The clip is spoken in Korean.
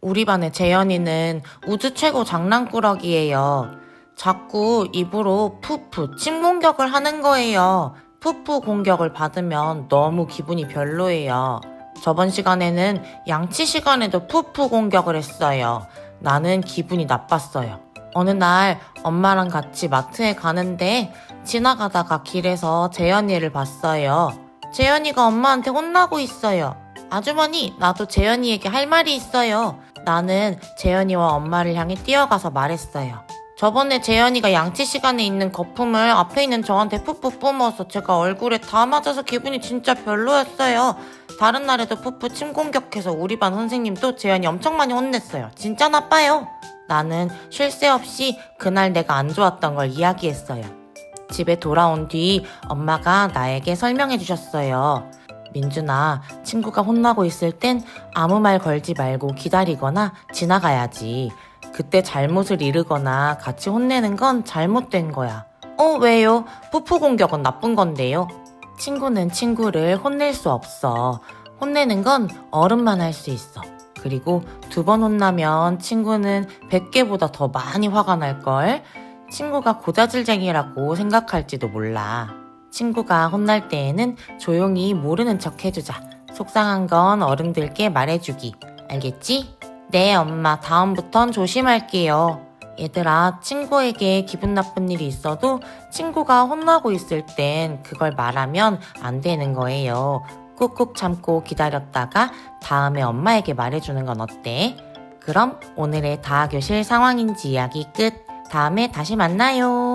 우리 반의 재현이는 우주 최고 장난꾸러기예요. 자꾸 입으로 푸푸 침 공격을 하는 거예요. 푸푸 공격을 받으면 너무 기분이 별로예요. 저번 시간에는 양치 시간에도 푸푸 공격을 했어요. 나는 기분이 나빴어요. 어느 날 엄마랑 같이 마트에 가는데 지나가다가 길에서 재현이를 봤어요. 재현이가 엄마한테 혼나고 있어요. 아주머니, 나도 재현이에게 할 말이 있어요. 나는 재현이와 엄마를 향해 뛰어가서 말했어요. 저번에 재현이가 양치 시간에 있는 거품을 앞에 있는 저한테 푸푸 뿜어서 제가 얼굴에 다 맞아서 기분이 진짜 별로였어요. 다른 날에도 푸푸 침 공격해서 우리 반 선생님도 재현이 엄청 많이 혼냈어요. 진짜 나빠요. 나는 쉴 새 없이 그날 내가 안 좋았던 걸 이야기했어요. 집에 돌아온 뒤 엄마가 나에게 설명해 주셨어요. 민준아, 친구가 혼나고 있을 땐 아무 말 걸지 말고 기다리거나 지나가야지. 그때 잘못을 이르거나 같이 혼내는 건 잘못된 거야. 어, 왜요? 푸푸 공격은 나쁜 건데요. 친구는 친구를 혼낼 수 없어. 혼내는 건 어른만 할 수 있어. 그리고 두 번 혼나면 친구는 100개보다 더 많이 화가 날걸. 친구가 고자질쟁이라고 생각할지도 몰라. 친구가 혼날 때에는 조용히 모르는 척 해주자. 속상한 건 어른들께 말해주기. 알겠지? 네, 엄마. 다음부턴 조심할게요. 얘들아, 친구에게 기분 나쁜 일이 있어도 친구가 혼나고 있을 땐 그걸 말하면 안 되는 거예요. 꾹꾹 참고 기다렸다가 다음에 엄마에게 말해주는 건 어때? 그럼 오늘의 다교실 상황인지 이야기 끝. 다음에 다시 만나요.